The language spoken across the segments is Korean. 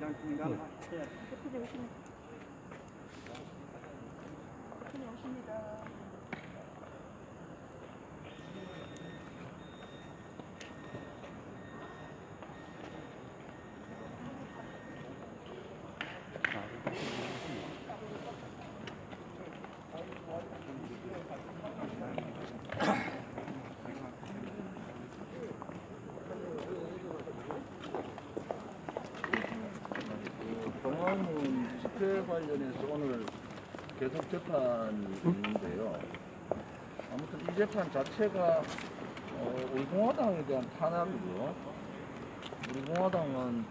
동화문 집회 관련해서 오늘 계속 재판이 있는데요. 아무튼 이 재판 자체가 어, 우리 공화당에 대한 탄압이고요. 우리 공화당은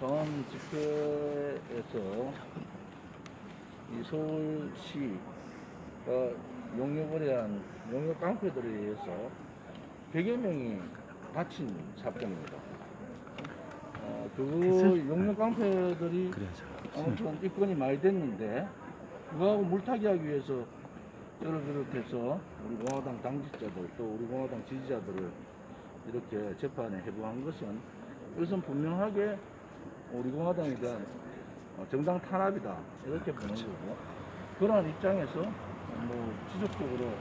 전 집회에서 이 서울시가 용역을 한 용역 깡패들에 의해서 100여 명이 다친 사건입니다. 어, 그 용역 깡패들이 아무튼 입건이 많이 됐는데 그거하고 물타기하기 위해서 저를 비롯해서 우리 공화당 당직자들 또 우리 공화당 지지자들을 이렇게 재판에 해부한 것은 이것은 분명하게 우리 공화당에 대한 어, 정당 탄압이다. 이렇게 보는 거고. 그러한 입장에서 뭐 지속적으로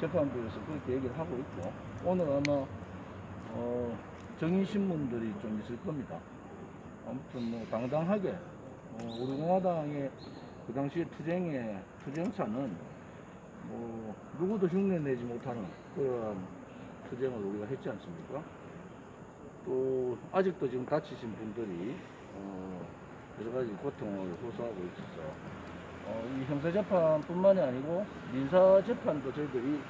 재판부에서 그렇게 얘기를 하고 있고 오늘 아마 어, 정의신문들이 좀 있을 겁니다. 아무튼 뭐 당당하게 어, 우리 공화당의 그 당시에 투쟁의 투쟁사는 뭐 누구도 흉내 내지 못하는 그러한 투쟁을 우리가 했지 않습니까? 또 아직도 지금 다치신 분들이 어, 여러 가지 고통을 호소하고 있어서 어, 이 형사 재판뿐만이 아니고 민사 재판도 저희들이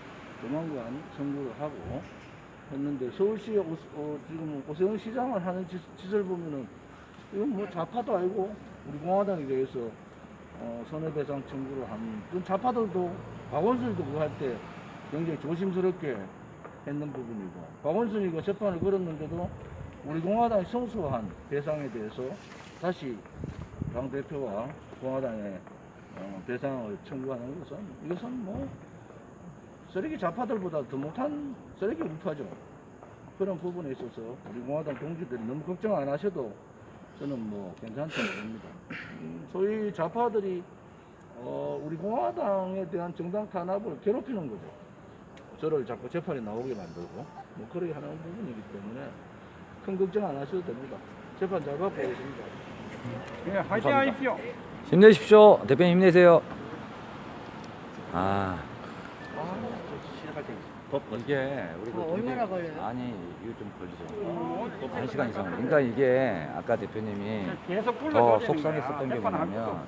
조만간 청구를 하고 했는데 서울시 오, 어, 지금 오세훈 시장을 하는 짓, 짓을 보면은 이건 뭐 좌파도 아니고 우리 공화당에 대해서 어, 손해배상 청구를 한 그건 좌파들도 박원순이도 그거 할 때 굉장히 조심스럽게 했는 부분이고 박원순이가 재판을 걸었는데도 우리 공화당이 성소한 배상에 대해서 다시 당 대표와 공화당에 어, 배상을 청구하는 것은 이것은 뭐 쓰레기 좌파들보다 더 못한 쓰레기 루트하죠. 그런 부분에 있어서 우리 공화당 동지들이 너무 걱정 안 하셔도 저는 뭐 괜찮다고 봅니다. 음, 소위 좌파들이 어, 우리 공화당에 대한 정당 탄압을 괴롭히는 거죠. 저를 자꾸 재판에 나오게 만들고 뭐 그렇게 하는 부분이기 때문에 큰 걱정 안 하셔도 됩니다. 재판 잘 받고 오겠습니다. 예, 화이팅 하십시오. 힘내십시오. 대표님 힘내세요. 아, 이게 우리가 어, 얼마나 걸려요? 아니 이거 좀 걸리죠. 한 시간 이상. 그러니까 이게 아까 대표님이 계속 더 속상했었던 게 뭐냐면.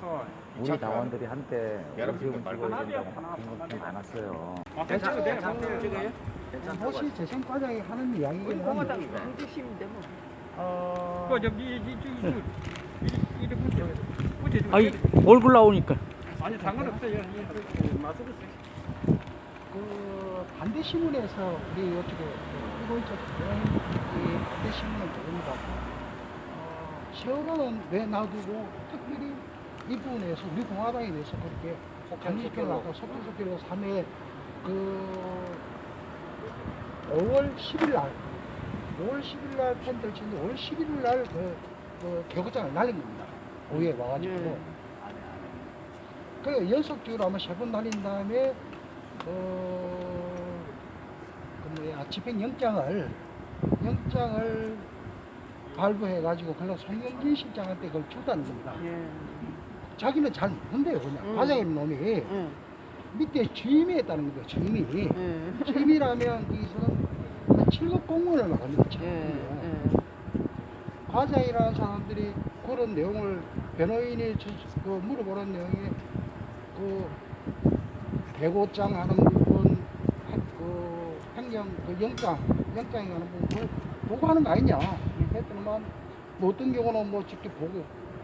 우리 당원들이 한때 여러분들 오세훈 말고 찍어야 된다고 하나 하는 것좀 많았어요. 아, 괜찮아요. 내려가세요. 혹시 재선과장이 하는 이야기긴 한데 뭐. 어, 아니. 얼굴 나오니까 아니, 상관없어요. 예, 그, 마스크 쓰 그 반대 신문에서 우리 어떻게 일본 쪽은 이 반대 신문은 조금 더 어, 세월호는 왜 놔두고 특별히 이 부분에서 우리 공화당에 대해서 그렇게 강력하게 하고 속도속도로 3회 그 5월 10일 날 5월 10일 날 팬들 치는데 5월 11일 날 그, 그 개고장을 날린 겁니다. 오후에 와가지고 네. 그 연속적으로 아마 세 번 날린 다음에 어, 그 뭐야 집행영장을 영장을 발부해 가지고 그걸 송영진 실장한테 그걸 줬다는 겁니다. 예. 자기는 잘 모른대요 그냥 음. 과장인 놈이 예. 밑에 주임이 했다는 거죠 주임이 예. 주임이라면 여기서는 한 7급 공무원을 나갑니다. 예. 네. 예. 과장이라는 사람들이 그런 내용을 변호인이 주- 그 물어보는 내용에 그 대고장 하는 부분 행- 그 행령 그 영장 영장이 하는 부분 그걸 보고 하는 거 아니냐 했더니만 뭐 어떤 경우는 뭐 직접 보고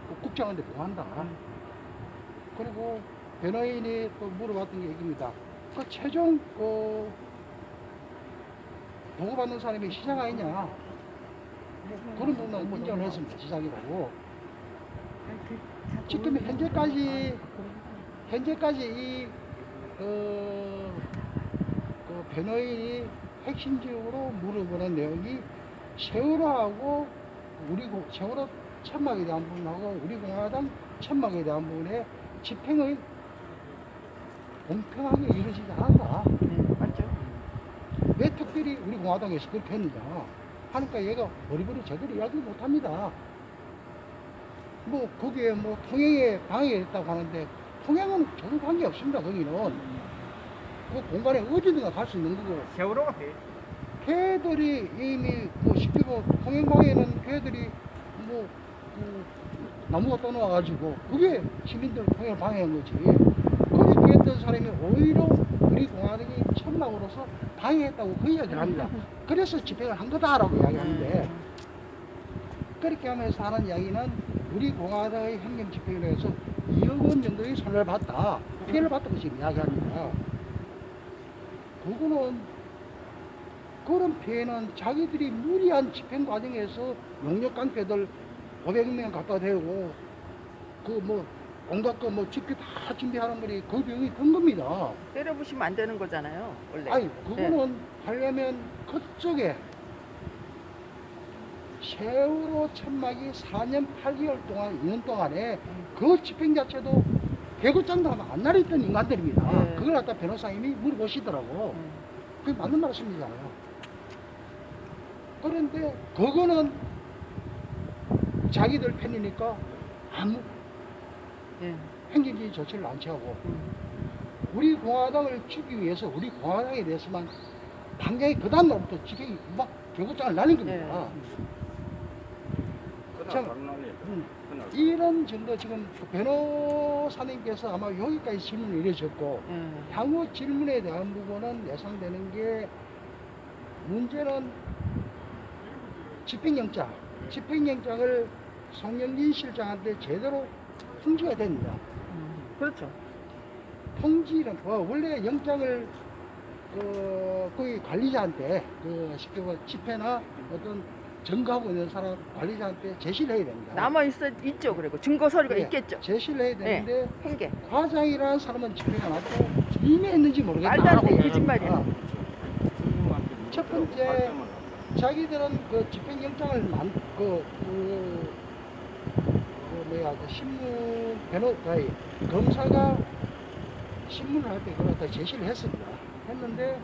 그 국장한테 보고한다 그리고 변호인이 또 물어봤던 게 얘기입니다 그 최종 그 보고받는 사람이 시장 아니냐 그런 부분은 인정을 했습니다. 시작이라고. 지금 현재까지 현재까지 이 어, 그 변호인이 핵심적으로 물어보는 내용이 세월호하고 우리 고- 세월호 천막에 대한 부분하고 우리 공화당 천막에 대한 부분에 집행을 공평하게 이루어지지 않았다. 네, 맞죠. 왜 특별히 우리 공화당에서 그렇게 했느냐 하니까 얘가 머리머리 제대로 이야기 못합니다. 뭐 거기에 뭐 통행에 방해했다고 하는데 통행은 전혀 관계 없습니다. 거기는 그 공간에 어디든가 갈 수 있는 거고 세월호가 돼. 걔들이 이미 뭐 쉽게 뭐 통행 방해는 걔들이 뭐 그 나무가 떠나와가지고 그게 시민들 통행을 방해한 거지. 그렇게 했던 사람이 오히려 우리 공화당이 천막으로서 방해했다고 그 이야기를 합니다. 그래서 집행을 한 거다라고 이야기하는데 그렇게 하면서 하는 이야기는 우리 공화당의 행정 집행에 대해서 2억 원 손해를 봤다. 피해를 봤다고 지금 이야기합니다. 그거는 그런 피해는 자기들이 무리한 집행 과정에서 용역 깡패들 500명 갖다 대고 그 뭐 온갖 거뭐 집회 다 준비하는 거니 그 비용이 든 겁니다. 때려부시면 안 되는 거잖아요. 원래. 아니 그거는 하려면 그쪽에 세월호 천막이 4년 8개월 동안 2년 동안에 그 집행 자체도 개구장도 하면 안 날렸던 인간들입니다. 네. 그걸 갖다 변호사님이 물어보시더라고. 음. 그게 맞는 말씀이잖아요. 그런데 그거는 자기들 편이니까 아무 예. 행정적인 조치를 안 취하고 음. 우리 공화당을 주기 위해서 우리 공화당에 대해서만 당장에 그 다음날부터 집행이 막 개구장을 날린 겁니다. 참, 음, 이런 정도 지금 그 변호사님께서 아마 여기까지 질문을 이루셨고 예. 향후 질문에 대한 부분은 예상되는 게 문제는 집행영장, 집행영장을 송영진 실장한테 제대로 통지가 됩니다. 음. 그렇죠. 통지는 뭐 원래 영장을 그 거기 관리자한테 그 쉽게 말 집회나 어떤 증거하고 있는 사람 관리자한테 제시를 해야 됩니다. 남아 있어 있죠. 그리고 증거 서류가 예, 있겠죠. 제시를 해야 되는데 행계. 과장이라는 사람은 집회가 났고 임했는지 모르겠다. 말도 안 돼. 하고 거짓말이야. 이야기합니다. 첫 번째 자기들은 그 집행영장을 만, 그, 그, 그 뭐야, 그 신문, 변호, 아니, 검사가 신문을 할 때 그걸 다 제시를 했습니다. 했는데,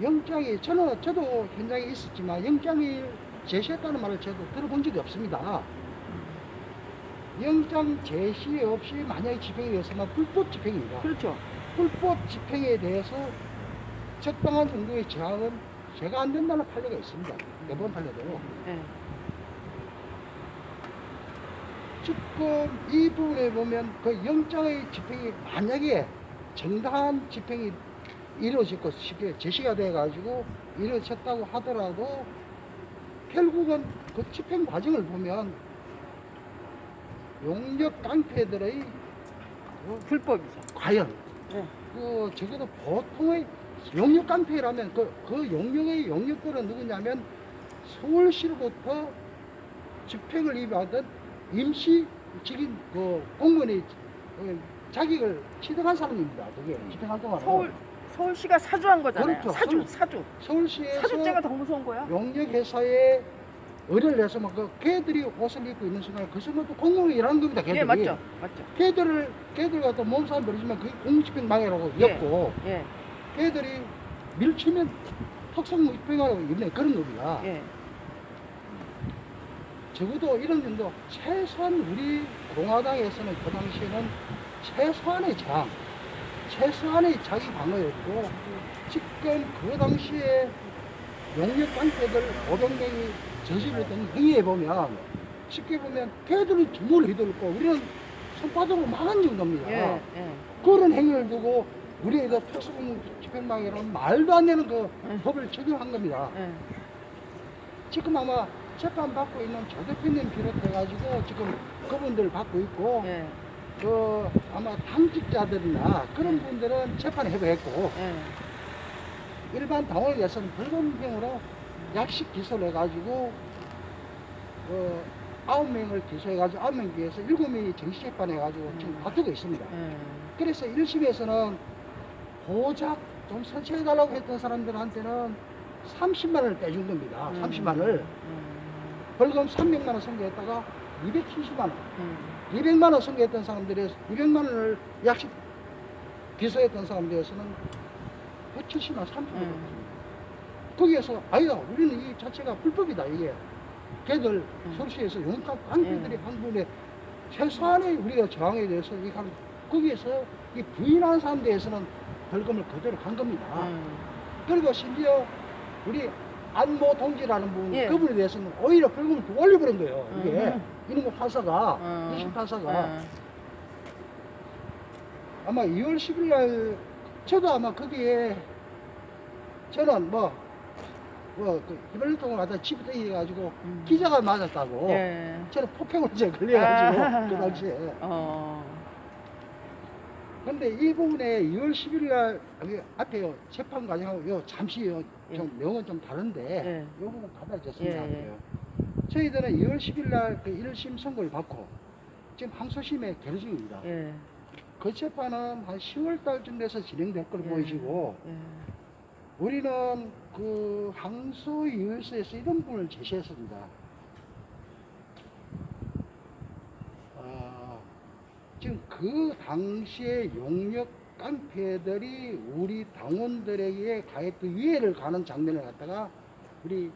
영장이, 저는, 저도 현장에 있었지만, 영장이 제시했다는 말을 저도 들어본 적이 없습니다. 영장 제시 없이 만약에 집행이 되었으면 불법 집행입니다. 그렇죠. 불법 집행에 대해서 적당한 정도의 저항은 제가 안 된다는 판례가 있습니다. 매번 판례대로. 예. 지금 이 부분에 보면 그 영장의 집행이 만약에 정당한 집행이 이루어졌고 쉽게 제시가 돼가지고 이루어졌다고 하더라도 결국은 그 집행 과정을 보면 용역 깡패들의 그 불법이죠. 과연 네. 그 적어도 보통의 용역 깡패라면 그, 그 용역의 용역들은 누구냐면 서울시로부터 집행을 입하던 임시 직인 그 공무원의 어, 자격을 취득한 사람입니다. 그게 집행할 동안 서울 서울시가 사주한 거잖아요. 그렇죠. 사주 서울- 사주. 서울시에서 사주죄가 더 무서운 거야. 용역 회사에 의뢰를 해서 막그 걔들이 옷을 입고 있는 순간 그 순간 또 공무원이 일하는 겁니다. 걔들이. 예, 맞죠. 맞죠. 걔들을 걔들 갖다 몸싸움 벌이지만 그게 공집행 방해라고 예. 였고 예. 걔들이 밀치면 특성 입행하고 있는 그런 겁니다. 예. 적어도 이런 정도 최소한 우리 공화당에서는 그 당시에는 최소한의 저항, 최소한의 자기 방어였고 지금 그 당시에 용역 깡패들 500명이 저질렀던 행위에 보면 쉽게 보면 걔들은 주문을 휘둘고 우리는 손바닥으로 막은 정도입니다. 예. 예. 그런 행위를 두고 우리의 그 특수공 집행방해라는 말도 안 되는 그 음. 법을 적용한 겁니다. 예. 지금 아마 재판 받고 있는 조 대표님 비롯해가지고 지금 그분들 받고 있고 예. 그 아마 당직자들이나 그런 분들은 재판에 해고했고 예. 일반 당원에 대해서는 불금형으로 약식 기소를 해가지고 그 아홉 명을 기소해가지고 아홉 명 중에서 일곱 명이 정식 재판해가지고 지금 음. 다투고 있습니다. 예. 그래서 1심에서는 고작 좀 설치해달라고 했던 사람들한테는 30만 원을 빼준 겁니다. 음. 30만 원을. 음. 벌금 300만 원 선고했다가 270만 원, 음. 200만 원 선고했던 사람들이 200만 원을 약식 기소했던 사람들에서는 170만 300만 원. 음. 거기에서 아니다 우리는 이 자체가 불법이다 이게 걔들 음. 서울시에서 용감 깡패들이 음. 한 분에 최소한의 우리가 저항에 대해서 이 강- 거기에서 이 부인하는 사람에 대해서는 벌금을 그대로 간 겁니다. 음. 그리고 심지어 우리 안모 동지라는 분 예. 그분에 대해서는 오히려 더 올려버린 거예요. 이게 음. 이놈의 판사가 음. 이심 판사가 음. 아마 2월 10일 날 저도 아마 거기에 저는 뭐 뭐 그 히말리통을 갖다 집에 해가지고 음. 기자가 맞았다고 예. 저는 폭행물죄 걸려가지고 아. 그 당시에 어. 근데 이 부분에 2월 10일 날 여기 앞에 요 재판 과정하고 요 잠시 요 좀 내용은 좀 다른데 예. 요 부분 받아줬습니다. 예, 예. 저희들은 2월 10일 날그 1심 선고를 받고 지금 항소심에 계류 중입니다. 예. 그 재판은 한 10월 달쯤 돼서 진행될 걸로 예. 보이시고 예. 우리는 그 항소 이유서에서 이런 부분을 제시했습니다. 아, 지금 그 당시에 용역 깡패들이 우리 당원들에게 가했던 위해를 가는 장면을 갖다가 우리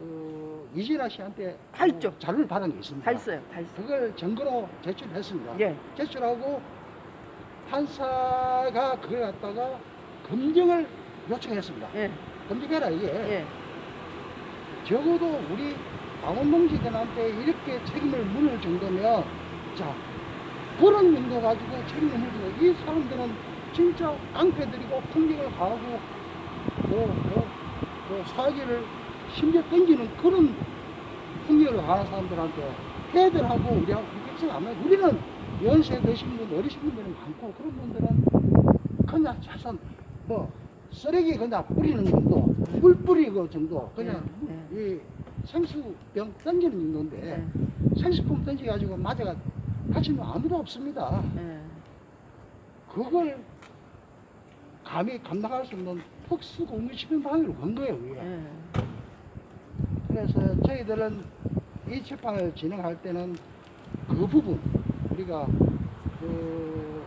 어, 이진아 씨한테 다 있죠. 어, 자료를 받은 게 있습니다. 다 있어요. 그걸 증거로 제출했습니다. 예. 제출하고 판사가 그걸 갖다가 검증을 요청했습니다. 예. 검증해라 이게 예. 적어도 우리 강원동지들한테 이렇게 책임을 물을 정도면 자 그런 정도 가지고 책임을 물고 이 사람들은 진짜 깡패들이고 폭력을 가하고 뭐, 뭐, 뭐 사기를 심지어 땡기는 그런 폭력을 가하는 사람들한테 애들하고 우리하고 그렇게 안 해요. 우리는 연세 드신 분, 어리신 분들은 많고 그런 분들은 그냥 자선 뭐 쓰레기 그냥 뿌리는 정도, 물 뿌리고 정도 그냥 예. 이 생수병 던지는 정도인데 예. 생수품 던져가지고 맞아가 다치는 아무도 없습니다. 예. 그걸 감히 감당할 수 없는 특수 공무집행 방해로 건 거예요, 이게. 예. 그래서 저희들은 이 재판을 진행할 때는 그 부분 우리가 그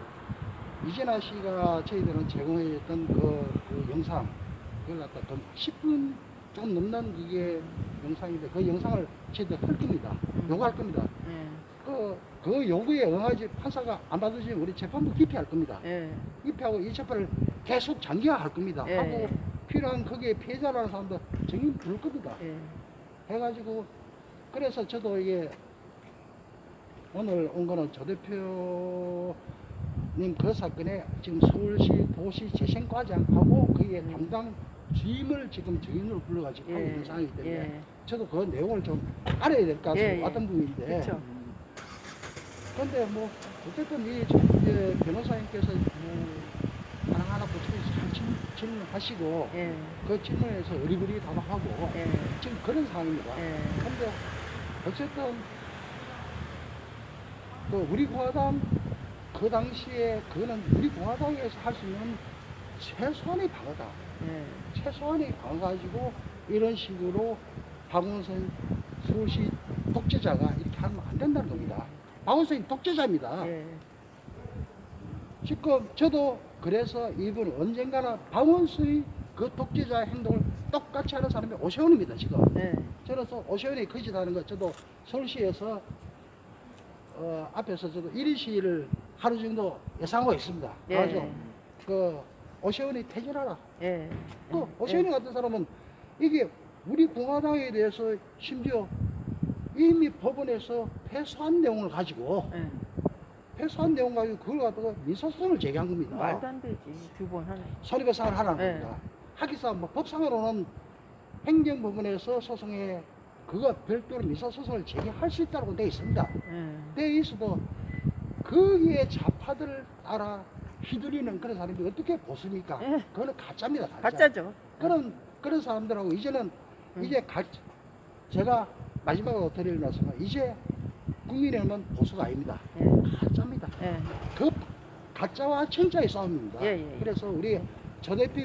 이진아 씨가 저희들은 제공해줬던 그, 그 영상 그걸 갖다 좀 10분 좀 넘는 그게 영상인데 그 영상을 저희들 틀 겁니다. 요구할 겁니다. 예. 그, 그 요구에 응하지 판사가 안 받으시면 우리 재판부 기피할 겁니다. 예. 기피하고 이 재판을 계속 장기화할 겁니다. 예. 하고 필요한 거기에 피해자라는 사람들 증인 부를 겁니다. 예. 해가지고 그래서 저도 이게 오늘 온 거는 조 대표님 그 사건에 지금 서울시 도시 재생과장하고 그게 담당 주임을 지금 증인으로 불러가지고 하고 있는 상황이기 때문에 예. 저도 그 내용을 좀 알아야 될 것 같아요. 예, 예. 어떤 부분인데. 그렇죠. 근데 뭐 어쨌든 이 저- 이제 변호사님께서 뭐 하나하나 고쳐서 잘 질- 질문하시고 예. 그 질문에서 어리버리 답하고 예. 지금 그런 상황입니다. 예. 근데 어쨌든 그 우리 공화당 그 당시에 그거는 우리 공화당에서 할 수 있는 최소한의 방어다. 예. 최소한의 방어 가지고 이런 식으로 박원순 서울시 독재자가 이렇게 하면 안 된다는 겁니다. 박원순이 독재자입니다. 예. 지금 저도 그래서 이분 언젠가는 박원순의 그 독재자 행동을 똑같이 하는 사람이 오세훈입니다. 지금. 예. 저로서 오세훈이 거짓하는 것 저도 서울시에서 어, 앞에서 저도 1인 시위를 하루 정도 예상하고 있습니다. 예. 그래서 그 오세훈이 퇴진하라. 예. 또 오세훈이 같은 사람은 이게 우리 공화당에 대해서 심지어 이미 법원에서 패소한 내용을 가지고 예. 패소한 내용 가지고 그걸 갖다가 민사소송을 제기한 겁니다. 말도 안 되지. 두 번 하네. 손해배상을 하라는 네. 겁니다. 하기사 뭐 법상으로는 행정법원에서 소송에 그거 별도로 민사소송을 제기할 수 있다고 되어 있습니다. 예. 되어 있어도 거기에 좌파들을 따라 휘두르는 그런 사람이 어떻게 보습니까? 예. 그거는 가짜입니다. 가짜. 가짜 죠. 그런 그런 사람들하고 이제는 음. 이제 가, 제가 마지막으로 드릴 말씀은 이제 국민의힘은 보수가 아닙니다. 예. 가짜입니다. 예. 그 가짜와 진짜의 싸움입니다. 예, 예, 예. 그래서 우리 저 대표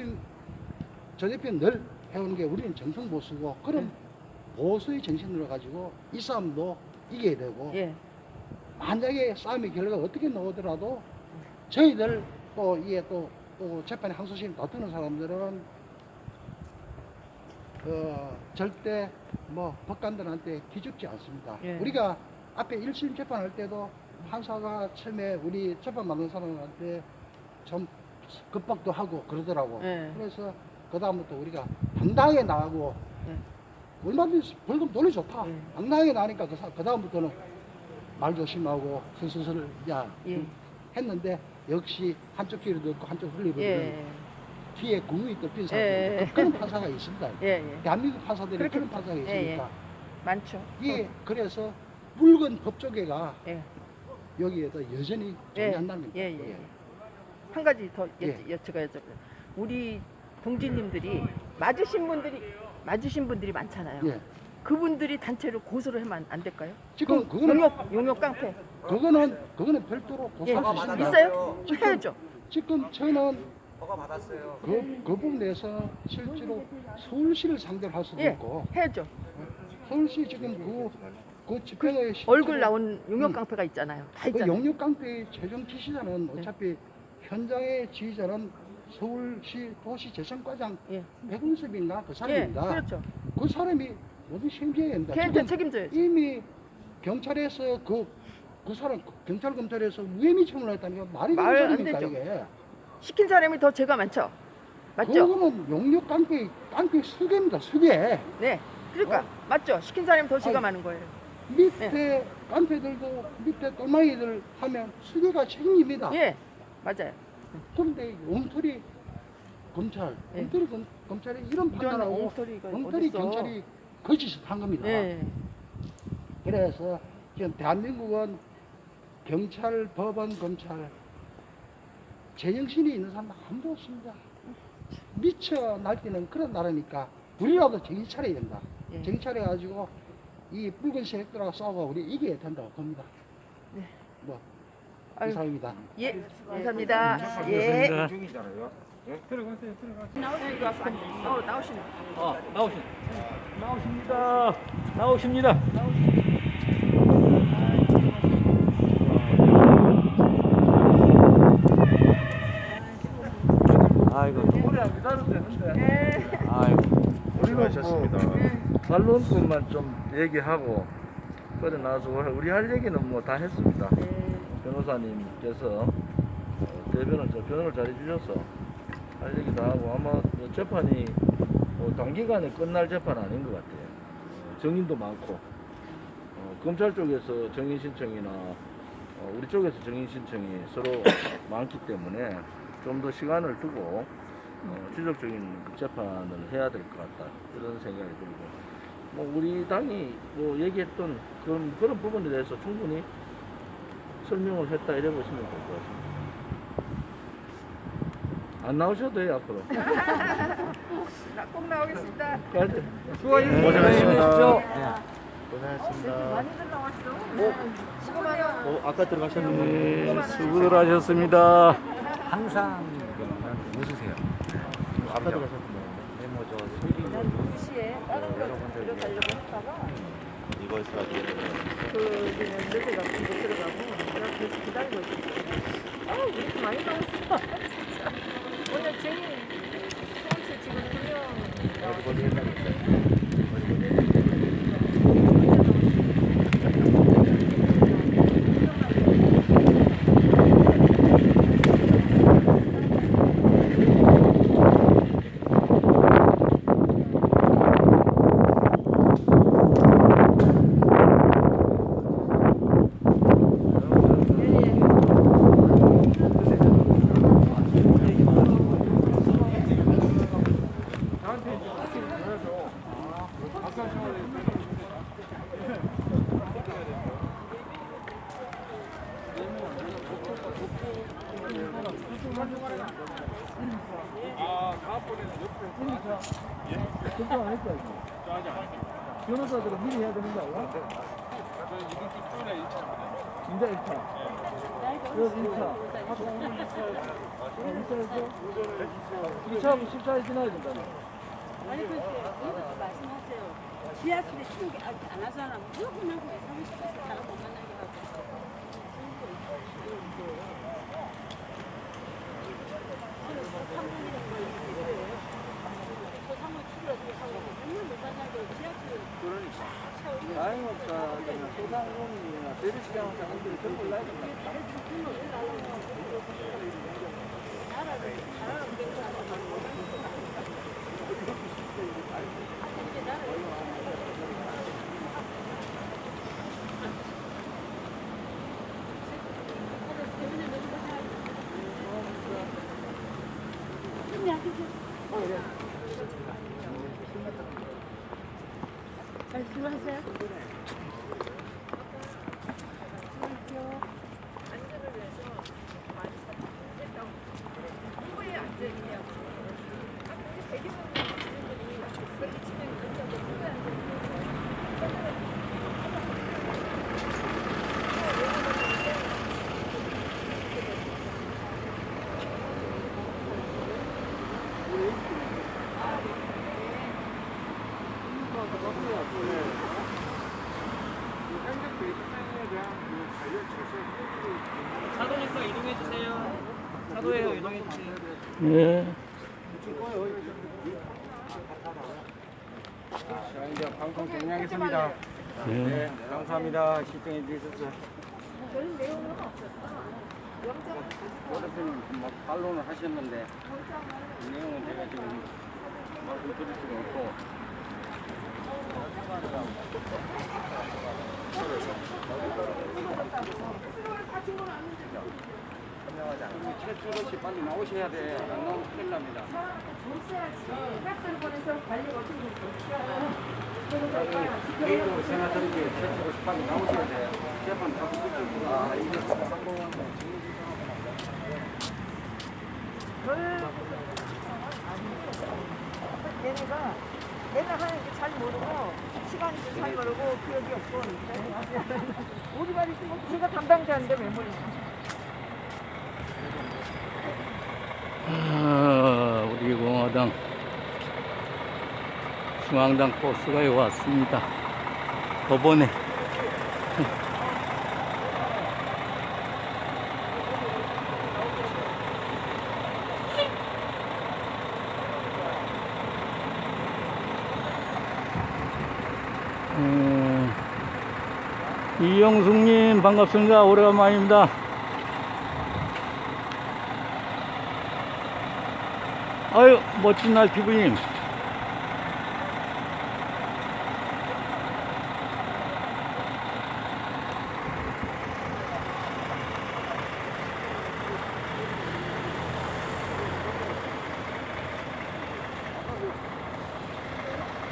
저 대표 늘 해오는 게 우리는 정통 보수고 그런 보수의 정신으로 가지고 이 싸움도 이겨야 되고 예. 만약에 싸움의 결과가 어떻게 나오더라도 저희들 또 이게 또, 또 재판에 항소심 다투는 사람들은 어, 절대 뭐 법관들한테 기죽지 않습니다. 예. 우리가 앞에 1심 재판할 때도 판사가 처음에 우리 재판 받는 사람한테 좀 급박도 하고 그러더라고. 예. 그래서 그다음부터 우리가 당당하게 나가고 예. 얼마든지 벌금 돌려줬다. 예. 당당하게 나니까 그, 사- 그다음부터는 말 조심하고 슬슬슬 야 예. 했는데 역시 한쪽 귀로 듣고 한쪽 흘리거든 예. 뒤에 구멍이 뚫린 예. 사람들 그런 판사가 있습니다. 예. 예. 대한민국 판사들이 그렇게- 그런 판사가 예, 있으니까 많죠. 이게 그래서 붉은 법조계가 예. 여기에도 여전히 예. 존재한다는 겁니다. 예, 예. 한 가지 더 여, 예. 여쭤가 여쭤. 우리 동지님들이 맞으신 분들이 맞으신 분들이 많잖아요. 예. 그분들이 단체로 고소를 하면 안- 안 될까요? 지금 그 그거는 용역 용역 깡패 그거는 그거는 별도로 예. 고소할 수 있습니다. 있어요? 해야죠. 지금 저는 그, 그 부분에서 실제로 서울시를 상대로 할 수도 예. 있고 해야죠. 서울시 지금 그, 그 집회에 얼굴 나온 용역 음. 깡패가 있잖아요. 다 그 있잖아요. 영육 깡패의 최종 지시자는 네. 어차피 현장의 지휘자는 서울시 도시재정과장 예. 백운섭인가 그 예. 사람입니다. 그렇죠. 그 사람이 모두 책임져야 된다. 걔한테 지금 책임져야죠. 이미 경찰에서 그, 그 사람 경찰 검찰에서 무혐의 처분을 했다는 게 말이 말안 되는 소리입니까 되죠. 이게? 시킨 사람이 더 죄가 많죠. 맞죠? 그거는 용역 깡패 깡패 수괴입니다. 수괴. 네. 그러니까 맞죠. 시킨 사람이 더 죄가 아니, 많은 거예요. 밑에 네. 깡패들도 밑에 똘마이들 하면 수괴가 책임입니다. 예. 맞아요. 그런데 엉터리 검찰, 예. 엉터리 검, 검찰이 이런 판단하고 엉터리가 엉터리 어딨어. 경찰이 거짓을 한 겁니다. 예. 그래서 지금 대한민국은 경찰, 법원, 검찰 제정신이 있는 사람 아무도 없습니다. 미쳐 날뛰는 그런 나라니까 우리라도 정신 차려야 된다. 예. 정신 차려가지고 이 붉은 세력들하고 싸워 우리 이겨야 된다고 봅니다. 네. 뭐 아유. 이상입니다. 예. 감사합니다. 예. 들어가세요. 들어가세요. 이거 앞에 어, 나오시네. 아. 나오십니다. 나오십니다. 아이고, 오래 예. 아이고. 우리가 뭐 반론권만 좀 얘기하고 그래 나서 우리 할 얘기는 뭐 다 했습니다. 변호사님께서 어, 대변을 저 변호를 잘 해 주셔서 할 얘기도 하고 아마 뭐 재판이 뭐 단기간에 끝날 재판 아닌 것 같아요. 정인도 많고 어, 검찰 쪽에서 정인 신청이나 어, 우리 쪽에서 정인 신청이 서로 많기 때문에 좀 더 시간을 두고 어, 지속적인 재판을 해야 될 것 같다 이런 생각이 들고 뭐 우리 당이 뭐 얘기했던 그런 그런 부분에 대해서 충분히 설명을 했다 이래 보시면 될 것 같습니다. 안 나오셔도 돼요 앞으로. 나꼭 나오겠습니다. 가야지. 수고하셨습니다. 고생하셨습니다. 많이들 나왔어. 수고만 어, 아까 들어가셨는데. 수고들 하셨습니다. 항상 웃으세요. 아까 들어가셨는데. 네, 뭐, 저, 소리, 난 2시에 다른 걸 여러분들 들어가려고 했다가 이거 있어가지고. 그 늦어가고 못 들어가고 내가 계속 기다리고 있었어. 아, 우리 이렇게 많이 나왔어. 오늘 쟁이 서울시 지금 두명 결정 안 했죠 이거. 변호사들은 미리 해야 되는 거 아니야? 이제 1차. 그래서 1차. 2차에서 2차하고 10차에 지나야 된다. 아니 그 이거 말씀하세요. 지하철에 게 아직 안 하잖아. 무조건 하고 사무실에서 사람 못 만나게 하고. 그러니까. 자영업자들은 소상공인이나 대리시장 사람들이 전부 올라야 된다. 말씀하세요. 차도니까 이동해 주세요. 차도에요 이동해 주세요. 예. 자, 이제 방송 종료하겠습니다. 예. 네, 시청해 주셔서. 그런 내용은 없었어. 어르신 막 반론을 하셨는데 이 내용은 제가 지금 말씀드릴 수가 없고 최주로 씨 빨리 나오셔야 돼. 안 나오면 큰일 납니다. 개인적으로 생각드린 게씨 빨리 나오셔야 돼. 재판 다 붙을 아, 이게 한번 얘네가 얘네 하는 게 잘 모르고 시간이 잘 모르고 기억이 없고 우리 말이 뭐 제가 담당자인데 왜 모르냐 아, 우리 공화당 중앙당 여기 왔습니다. 법원에. 음, 이영숙님 반갑습니다. 오래간만입니다. 아유 멋진 날 피부님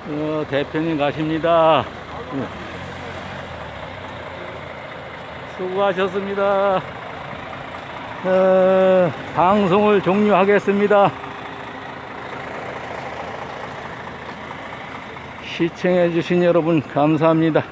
어, 대표님 가십니다 네. 수고하셨습니다 어, 방송을 종료하겠습니다 시청해주신 여러분 감사합니다.